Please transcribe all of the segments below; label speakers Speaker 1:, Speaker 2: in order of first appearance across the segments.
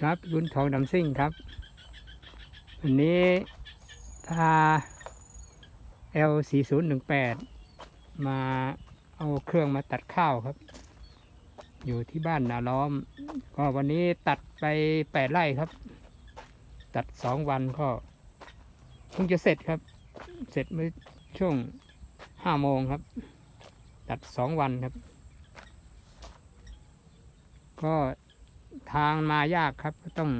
Speaker 1: ครับคุณทองดำซิ่งครับ วันนี้พา L 4 0 1 8 มาเอาเครื่องมาตัดข้าวครับ อยู่ที่บ้านนาล้อม ก็วันนี้ตัดไปแปดไร่ครับ ตัดสองวันก็เพิ่งจะเสร็จครับ เสร็จเมื่อช่วงห้าโมงครับ ตัดสองวันครับ ก็ ทางมายากครับ ก็ต้อง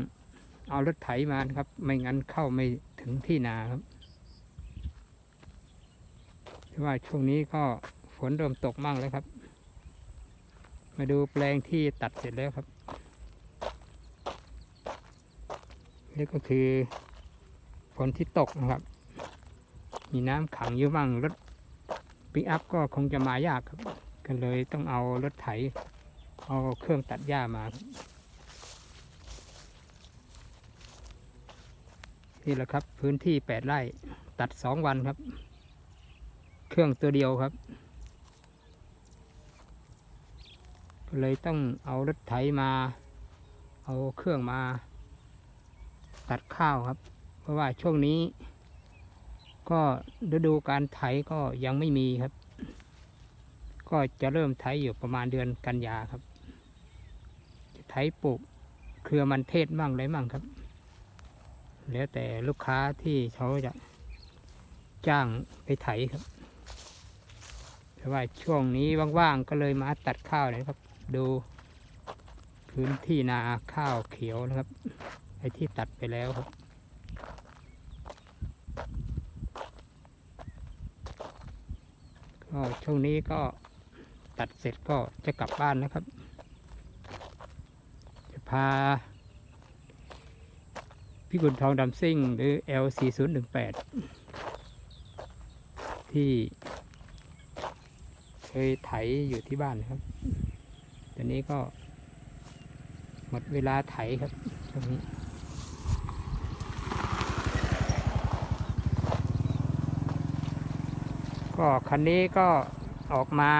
Speaker 1: เอารถไถมาครับ ไม่งั้นเข้าไม่ถึงที่นาครับแต่ว่าช่วงนี้ก็ฝนเริ่มตกมั่งแล้วครับ มาดูแปลงที่ตัดเสร็จแล้วครับนี่ก็คือฝนที่ตกนะครับ มีน้ำขังอยู่บ้างรถปิกอัพก็คงจะมายากครับก็เลยต้องเอารถไถ เอาเครื่องตัดหญ้ามาครับ นี่แหละครับ พื้นที่แปดไร่ ตัดสองวันครับ เครื่องตัวเดียวครับ ก็เลยต้องเอารถไถมา เอาเครื่องมา ตัดข้าวครับ เพราะว่าช่วงนี้ ก็ฤดูการไถก็ยังไม่มีครับ ก็จะเริ่มไถอยู่ประมาณเดือนกันยาครับ จะไถปลูกเครือมันเทศมั่งไรมั่งครับ แล้วแต่ลูกค้าที่เขาจะจ้างไปไถครับแต่ว่าช่วงนี้ว่างๆก็เลยมาตัดข้าวเลยครับ ดูพื้นที่นาข้าวเขียวนะครับ ไอ้ที่ตัดไปแล้วครับก็ช่วงนี้ก็ตัดเสร็จก็จะกลับบ้านนะครับ จะพา พี่กุลทองดำซิ่ง หรือ L 4 0 1 8 ที่เคยไถอยู่ที่บ้านครับ ตอนนี้ก็ หมดเวลาไถครับช่วงนี้ก็คันนี้ก็ออกมา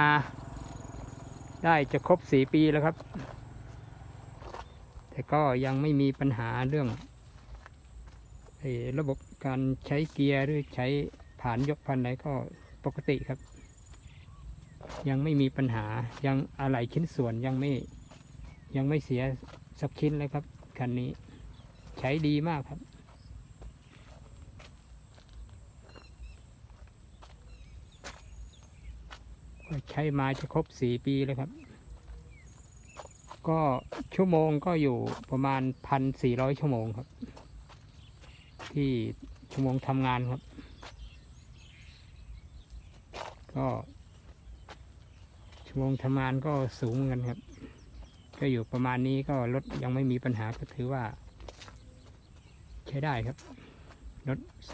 Speaker 1: ได้จะครบสี่ปีแล้วครับ แต่ก็ยังไม่มีปัญหาเรื่อง ระบบการใช้เกียร์หรือใช้ผ่านยกพันไหนก็ปกติครับ ยังไม่มีปัญหายังอะไหล่ชิ้นส่วนยังไม่ยังไม่เสียสักชิ้นเลยครับคันนี้ใช้ดีมากครับก็ใช้มาจะครบสี่ปีแล้วครับ ก็ชั่วโมงก็อยู่ประมาณพันสี่ร้อยชั่วโมงครับ ที่ชั่วโมงทำงานครับ ก็ชั่วโมงทำงานก็สูงเหมือนกันครับ ก็อยู่ประมาณนี้ก็รถยังไม่มีปัญหาก็ถือว่า ใช้ได้ครับรถส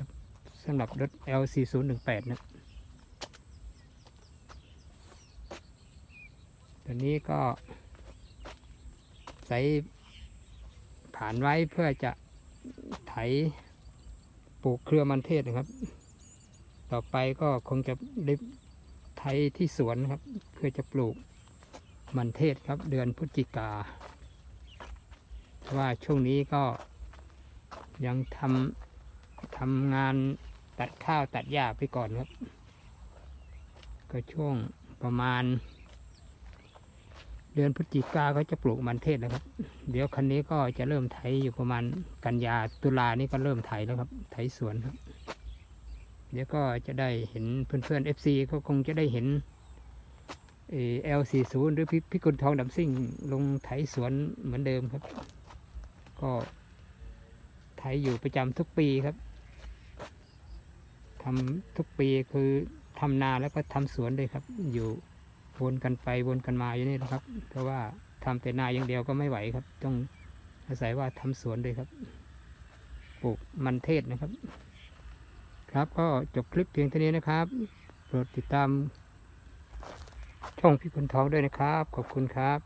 Speaker 1: สำหรับรถ L 4 0 1 8 นะตัวนี้ก็ใส่ผ่านไว้เพื่อจะไถ ปลูกเครือมันเทศนะครับ ต่อไปก็คงจะได้ไถที่สวนครับ เพื่อจะปลูกมันเทศครับ เดือนพฤศจิกาเพราะว่าช่วงนี้ก็ยังทำทำงานตัดข้าวตัดหญ้าไปก่อนครับ ก็ช่วงประมาณ เดือนพฤศจิกาเขาจะปลูกมันเทศนะครับ เดี๋ยวคันนี้ก็จะเริ่มไถอยู่ประมาณกันยาตุลานี่ก็เริ่มไถแล้วครับ ไถสวนครับ เดี๋ยวก็จะได้เห็นเพื่อนๆ FC ก็คงจะได้เห็นเอลสี่ศูนย์หรือพี่พี่กุลทองดำซิ่งลงไถสวนเหมือนเดิมครับ ก็ไถอยู่ประจำทุกปีครับทำทุกปีคือทำนาแล้วก็ทำสวนเลยครับอยู่ วนกันไปวนกันมาอยู่นี่นะครับ เพราะว่าทำแต่นาอย่างเดียวก็ไม่ไหวครับ ต้องอาศัยว่าทำสวนด้วยครับ ปลูกมันเทศนะครับ ครับก็จบคลิปเพียงเท่านี้นะครับ โปรดติดตามช่องพี่คนทองด้วยนะครับ ขอบคุณครับ